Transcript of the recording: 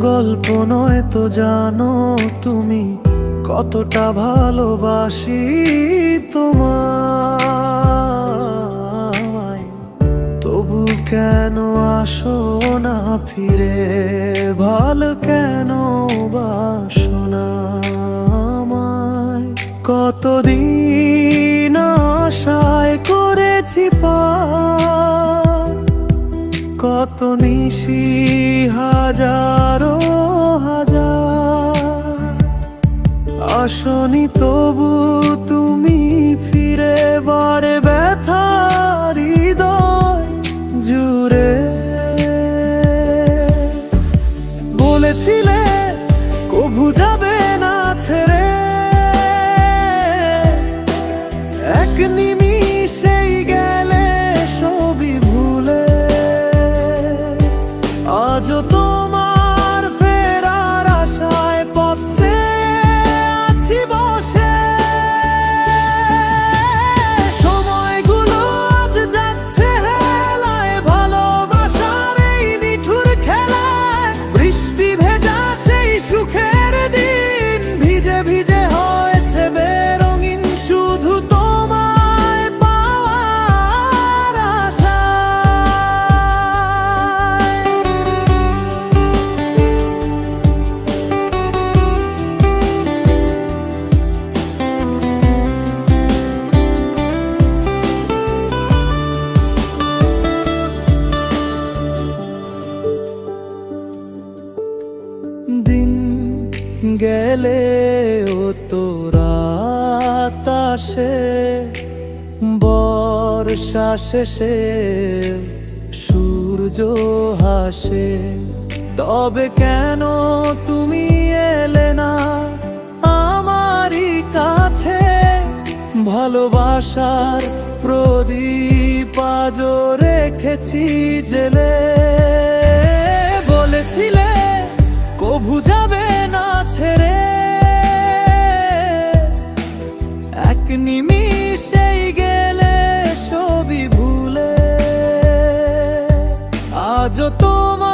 গল্প নয় তো জানো তুমি কতটা ভালোবাসি তোমায়। তবু কেন আসো না ফিরে? ভালো কেন বাসো কতদিন আশায় করেছি পার কত নিশি হাজারো হাজার। আসনি তবু তুমি ফিরে বারে ব্যথার হৃদয় জুড়ে। বলেছিলে 就 গেলে ও তোরা তাসে, বর্ষা শেষে সূর্য হাসে। তবে কেন তুমি এলে না আমারই কাছে? ভালোবাসার প্রদীপ আজও রেখেছি জেলে। আজও তোমার